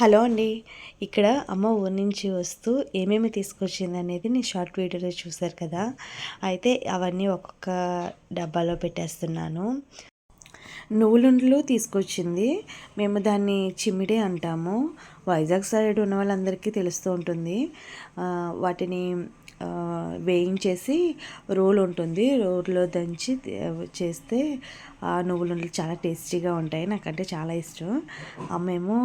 Hello అండి. ఇక్కడ అమ్మ ఊరి నుంచి వస్తూ ఏమేమి తీసుకొచ్చింది అనేది నేను షార్ట్ వీడియోలో చూశారు కదా. అయితే అవన్నీ ఒక్కొక్క డబ్బాలో పెట్టేస్తున్నాను. నువ్వులుండలు తీసుకొచ్చింది. మేము దాన్ని చిమ్మిడే అంటాము. వైజాగ్ సైడ్ ఉన్న వాళ్ళందరికీ తెలుస్తూ ఉంటుంది. వాటిని వేయించేసి రోల్ ఉంటుంది. రోల్లో దంచి చేస్తే ఆ నువ్వులు చాలా టేస్టీగా ఉంటాయి. నాకంటే చాలా ఇష్టం. అమ్మేమో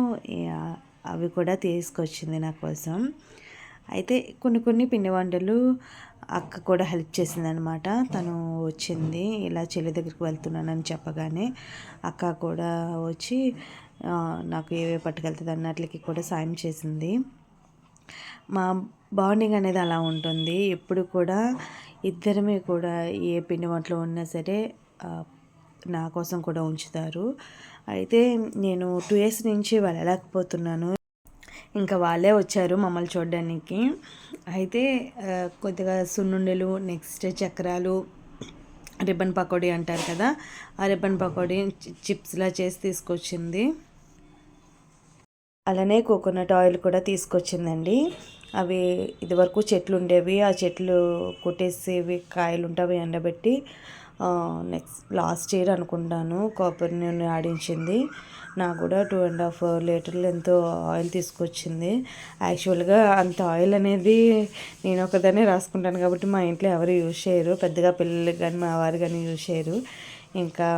అవి కూడా తీసుకొచ్చింది నా కోసం. అయితే కొన్ని కొన్ని పిండి వంటలు అక్క కూడా హెల్ప్ చేసింది అనమాట తను వచ్చింది ఇలా చెల్లి దగ్గరికి వెళ్తున్నానని చెప్పగానే అక్క కూడా వచ్చి నాకు ఏవే పట్టుకెళ్తుంది అన్నట్లకి కూడా సాయం చేసింది. మా బాండింగ్ అనేది అలా ఉంటుంది. ఎప్పుడు కూడా ఇద్దరమే కూడా ఏ పిండి వంటలు ఉన్నా సరే నా కోసం కూడా ఉంచుతారు. అయితే నేను టూ ఇయర్స్ నుంచి వెళ్ళలేకపోతున్నాను. ఇంకా వాళ్ళే వచ్చారు మమ్మల్ని చూడడానికి. అయితే కొద్దిగా సున్నుండలు నెక్స్ట్ చక్రాలు రిబ్బన్ పకోడీ అంటారు కదా ఆ రిబ్బన్ పకోడీ చిప్స్లా చేసి తీసుకొచ్చింది. అలానే కోకోనట్ ఆయిల్ కూడా తీసుకొచ్చిందండి. అవి ఇదివరకు చెట్లు ఉండేవి ఆ చెట్లు కొట్టేసేవి కాయలు ఉంటావి ఎండబెట్టి నెక్స్ట్ లాస్ట్ ఇయర్ అనుకుంటాను కాపర్ నూనె ఆడించింది. నాకు కూడా టూ అండ్ హాఫ్ లీటర్లు ఎంతో ఆయిల్ తీసుకొచ్చింది. యాక్చువల్గా అంత ఆయిల్ అనేది నేను ఒకదాన్ని రాసుకుంటాను కాబట్టి మా ఇంట్లో ఎవరు యూజ్ చేయరు. పెద్దగా పిల్లలకి కానీ మా వారు కానీ యూజ్ చేయరు. ఇంకా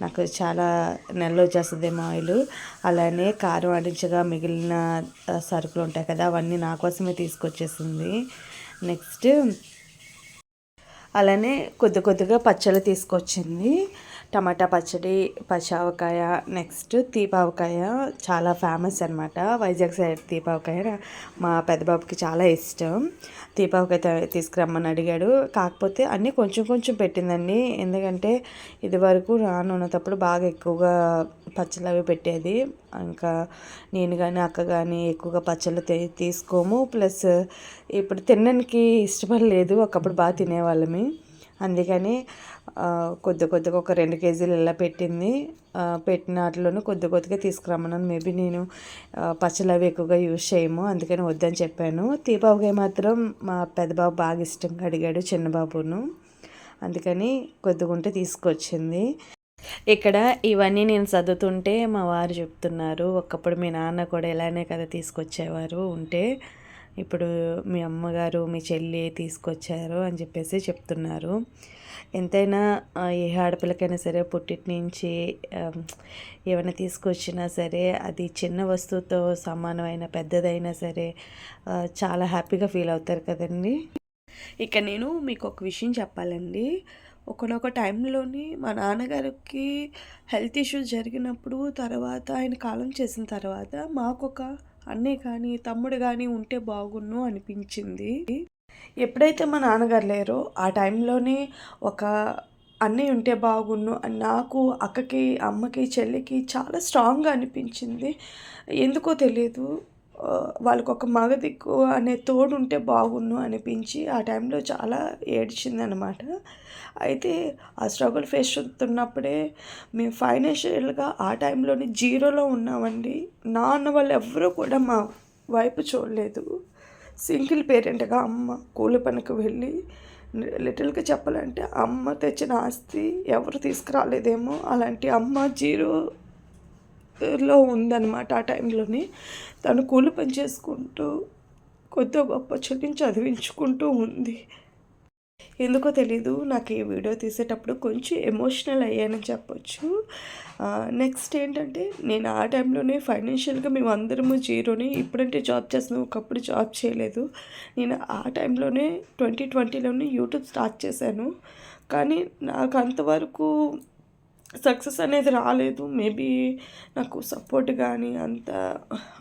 నాకు చాలా నెలలో వచ్చేస్తుందేమో ఆయిల్ అలానే కారం అడించగా మిగిలిన సరుకులు ఉంటాయి కదా అవన్నీ నా కోసమే తీసుకొచ్చేసింది. నెక్స్ట్ అలానే కొద్ది కొద్దిగా పచ్చళ్ళు తీసుకొచ్చింది. టమాటా పచ్చడి పచ్చావకాయ నెక్స్ట్ తీపావకాయ చాలా ఫేమస్ అనమాట వైజాగ్ సైడ్ తీపావకాయ మా పెద్ద బాబుకి చాలా ఇష్టం. తీపావకాయ త- తీసుకురమ్మని అడిగాడు. కాకపోతే అన్నీ కొంచెం కొంచెం పెట్టిందండి. ఎందుకంటే ఇది వరకు రానున్నప్పుడు బాగా ఎక్కువగా పచ్చళ్ళు అవి పెట్టేది. ఇంకా నేను కానీ అక్క కానీ ఎక్కువగా పచ్చళ్ళు తీసుకోము. ప్లస్ ఇప్పుడు తినడానికి ఇష్టపడలేదు. ఒకప్పుడు బాగా తినేవాళ్ళమి. అందుకని కొద్ది కొద్దిగా ఒక రెండు కేజీలు ఇలా పెట్టింది. పెట్టిన వాటిలోనూ కొద్ది కొద్దిగా తీసుకురమ్మన్నాను. మేబీ నేను ఆ, పచ్చళ్ళు అవి ఎక్కువగా యూజ్ చేయము అందుకని వద్దని చెప్పాను. తీపావకాయ మాత్రం మా పెద్దబాబు బాగా ఇష్టంగా అడిగాడు చిన్నబాబును. అందుకని కొద్దిగా ఉంటే తీసుకొచ్చింది. ఇక్కడ ఇవన్నీ నేను చదువుతుంటే మా వారు చెప్తున్నారు ఒకప్పుడు మీ నాన్న కూడా ఇలానే కదా తీసుకొచ్చేవారు ఉంటే. ఇప్పుడు మీ అమ్మగారు మీ చెల్లి తీసుకొచ్చారు అని చెప్పేసి చెప్తున్నారు. ఎంతైనా ఏ ఆడపిల్లకైనా సరే పుట్టిటి నుంచి ఏమైనా తీసుకొచ్చినా సరే అది చిన్న వస్తువుతో సమానమైన పెద్దదైనా సరే చాలా హ్యాపీగా ఫీల్ అవుతారు కదండి. ఇక నేను మీకు ఒక విషయం చెప్పాలండి. ఒకనొక టైంలోని మా నాన్నగారికి హెల్త్ ఇష్యూస్ జరిగినప్పుడు తర్వాత ఆయన కాలం చేసిన తర్వాత మాకు అన్నే అన్నయ్య కానీ తమ్ముడు కానీ ఉంటే బాగున్ను అనిపించింది. ఎప్పుడైతే మా నాన్నగారు లేరో ఆ టైంలోనే ఒక అన్నయ్య ఉంటే బాగున్ను అని నాకు అక్కకి అమ్మకి చెల్లికి చాలా స్ట్రాంగ్గా అనిపించింది. ఎందుకో తెలియదు. వాళ్ళకు ఒక మగ దిక్కు అనే తోడు ఉంటే బాగుండు అనిపించి ఆ టైంలో చాలా ఏడ్చింది అనమాట అయితే ఆ స్ట్రగుల్ ఫేస్ చేస్తున్నప్పుడే మేము ఫైనాన్షియల్గా ఆ టైంలోనే జీరోలో ఉన్నామండి. నాన్న వాళ్ళు ఎవరూ కూడా మా వైపు చూడలేదు. సింగిల్ పేరెంట్గా అమ్మ కూలి పనికి వెళ్ళి లిటిల్గా చెప్పాలంటే అమ్మ తెచ్చిన ఆస్తి ఎవరు తీసుకురాలేదేమో అలాంటి అమ్మ జీరో లో ఉందన్నమాట ఆ టైంలోనే. తను కూలి పని చేసుకుంటూ కొత్త గొప్ప చెల్లిని చదివించుకుంటూ ఉంది. ఎందుకో తెలీదు నాకు ఈ వీడియో తీసేటప్పుడు కొంచెం ఎమోషనల్ అయ్యానని చెప్పొచ్చు. నెక్స్ట్ ఏంటంటే నేను ఆ టైంలోనే ఫైనాన్షియల్గా మేము అందరము జీరోని. ఇప్పుడంటే జాబ్ చేస్తున్నాం ఒకప్పుడు జాబ్ చేయలేదు. నేను ఆ టైంలోనే ట్వంటీ ట్వంటీలోనే యూట్యూబ్ స్టార్ట్ చేశాను. కానీ నాకు అంతవరకు సక్సెస్ అనేది రాలేదు. మేబీ నాకు సపోర్ట్ కానీ అంత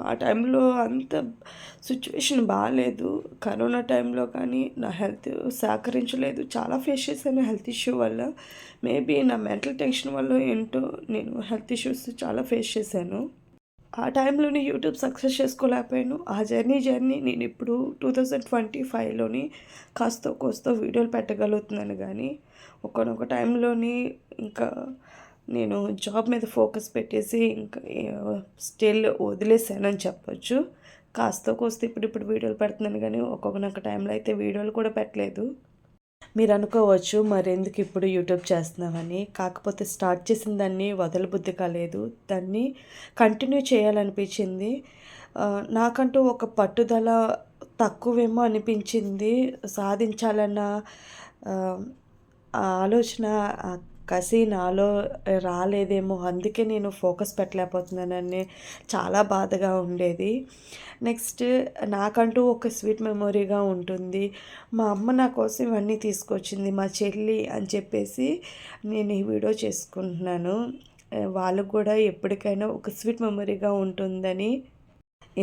ఆ టైంలో అంత సిచ్యువేషన్ బాగాలేదు కరోనా టైంలో కానీ నా హెల్త్ సహకరించలేదు. చాలా ఫేస్ చేశాను హెల్త్ ఇష్యూ వల్ల. మేబీ నా మెంటల్ టెన్షన్ వల్ల ఏంటో నేను హెల్త్ ఇష్యూస్ చాలా ఫేస్ చేశాను. ఆ టైంలోనే యూట్యూబ్ సక్సెస్ చేసుకోలేకపోయాను. ఆ జర్నీ జర్నీ నేను ఇప్పుడు టూ థౌజండ్ ట్వంటీ ఫైవ్లోని కాస్త కోస్తో వీడియోలు పెట్టగలుగుతున్నాను కానీ ఒకనొక టైంలోని ఇంకా నేను జాబ్ మీద ఫోకస్ పెట్టేసి ఇంకా స్టిల్ వదిలేసానని చెప్పొచ్చు. కాస్త కోస్తే ఇప్పుడు ఇప్పుడు వీడియోలు పెడుతున్నాను కానీ ఒక్కొక్క టైంలో అయితే వీడియోలు కూడా పెట్టలేదు. మీరు అనుకోవచ్చు మరెందుకు ఇప్పుడు యూట్యూబ్ చేస్తున్నామని కాకపోతే స్టార్ట్ చేసిన దాన్ని వదలబుద్ధి కాలేదు. దాన్ని కంటిన్యూ చేయాలనిపించింది. నాకంటూ ఒక పట్టుదల తక్కువేమో అనిపించింది. సాధించాలన్న ఆలోచన కసి నాలో రాలేదేమో అందుకే నేను ఫోకస్ పెట్టలేకపోతున్నానని చాలా బాధగా ఉండేది. నెక్స్ట్ నాకంటూ ఒక స్వీట్ మెమొరీగా ఉంటుంది. మా అమ్మ నా కోసం ఇవన్నీ తీసుకొచ్చింది మా చెల్లి అని చెప్పేసి నేను ఈ వీడియో చేసుకుంటున్నాను. వాళ్ళకు కూడా ఎప్పటికైనా ఒక స్వీట్ మెమొరీగా ఉంటుందని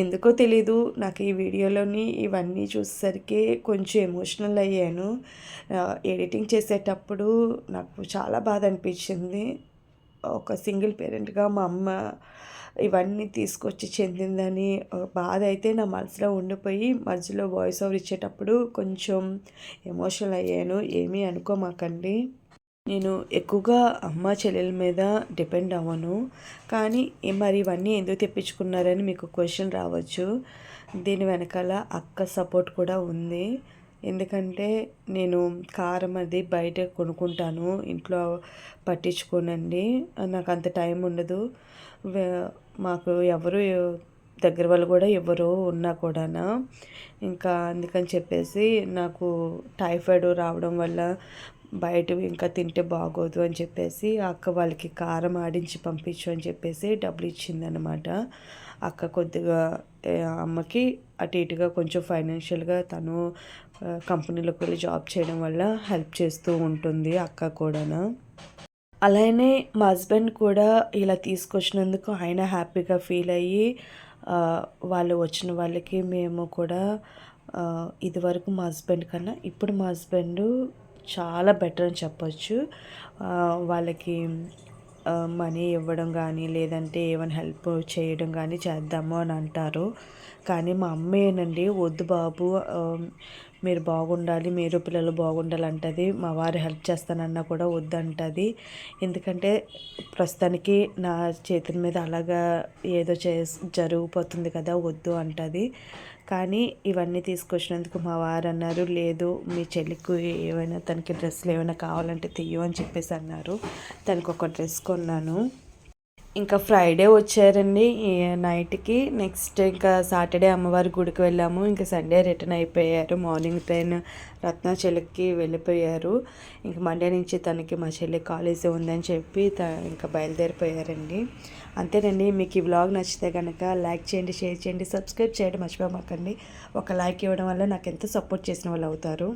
ఎందుకో తెలీదు. నాకు ఈ వీడియోలోని ఇవన్నీ చూసేసరికి కొంచెం ఎమోషనల్ అయ్యాను. ఎడిటింగ్ చేసేటప్పుడు నాకు చాలా బాధ అనిపించింది. ఒక సింగిల్ పేరెంట్గా మా అమ్మ ఇవన్నీ తీసుకొచ్చి చెందిందని బాధ అయితే నా మనసులో ఉండిపోయి మధ్యలో వాయిస్ ఓవర్ ఇచ్చేటప్పుడు కొంచెం ఎమోషనల్ అయ్యాను. ఏమీ అనుకోమాకండి. నేను ఎక్కువగా అమ్మ చెల్లెల మీద డిపెండ్ అవ్వను. కానీ మరి ఇవన్నీ ఎందుకు తెప్పించుకున్నారని మీకు క్వశ్చన్ రావచ్చు. దీని వెనకాల అక్క సపోర్ట్ కూడా ఉంది. ఎందుకంటే నేను కారం అది బయట కొనుక్కుంటాను. ఇంట్లో పట్టించుకోనండి. నాకు అంత టైం ఉండదు. మాకు ఎవరు దగ్గర వాళ్ళు కూడా ఎవరు ఉన్నా కూడానా. ఇంకా అందుకని చెప్పేసి నాకు టైఫాయిడ్ రావడం వల్ల బయటవి ఇంకా తింటే బాగోదు అని చెప్పేసి అక్క వాళ్ళకి కారం ఆడించి పంపించు అని చెప్పేసి డబ్బులు ఇచ్చిందనమాట అక్క కొద్దిగా అమ్మకి అటు ఇటుగా కొంచెం ఫైనాన్షియల్గా తను కంపెనీలోకి వెళ్ళి జాబ్ చేయడం వల్ల హెల్ప్ చేస్తూ ఉంటుంది అక్క కూడాను. అలానే మా హస్బెండ్ కూడా ఇలా తీసుకొచ్చినందుకు ఆయన హ్యాపీగా ఫీల్ అయ్యి వాళ్ళు వచ్చిన వాళ్ళకి మేము కూడా ఇదివరకు మా హస్బెండ్ కన్నా ఇప్పుడు మా హస్బెండ్ చాలా బెటర్ అని చెప్పొచ్చు. వాళ్ళకి మనీ ఇవ్వడం కానీ లేదంటే ఏమైనా హెల్ప్ చేయడం కానీ చేద్దాము అని అంటారు. కానీ మా అమ్మేనండి వద్దు బాబు మీరు బాగుండాలి మీరు పిల్లలు బాగుండాలి అంటది మా వారు హెల్ప్ చేస్తానన్నా కూడా వద్దంటది. ఎందుకంటే ప్రస్తుతానికి నా చేతుల మీద అలాగా ఏదో చే జరిగిపోతుంది కదా వద్దు అంటది. కానీ ఇవన్నీ తీసుకొచ్చినందుకు మా వారు అన్నారు లేదు మీ చెల్లికి ఏమైనా తనకి డ్రెస్సులు ఏమైనా కావాలంటే తీయు అని చెప్పేసి అన్నారు. తనకు ఒక డ్రెస్ కొన్నాను. ఇంకా ఫ్రైడే వచ్చారండి. నైట్కి నెక్స్ట్ ఇంకా సాటర్డే అమ్మవారి గుడికి వెళ్ళాము. ఇంకా సండే రిటర్న్ అయిపోయారు. మార్నింగ్ ట్రైన్ రత్నాచలికి వెళ్ళిపోయారు. ఇంకా మండే నుంచి తనకి మా చెల్లి కాలేజీ ఉందని చెప్పి త ఇంకా బయలుదేరిపోయారండి. అంతేనండి. మీకు ఈ వ్లాగ్ నచ్చితే కనుక లైక్ చేయండి షేర్ చేయండి సబ్స్క్రైబ్ చేయడం మర్చిపోమాకండి. ఒక లైక్ ఇవ్వడం వల్ల నాకు ఎంతో సపోర్ట్ చేసిన వాళ్ళు అవుతారు.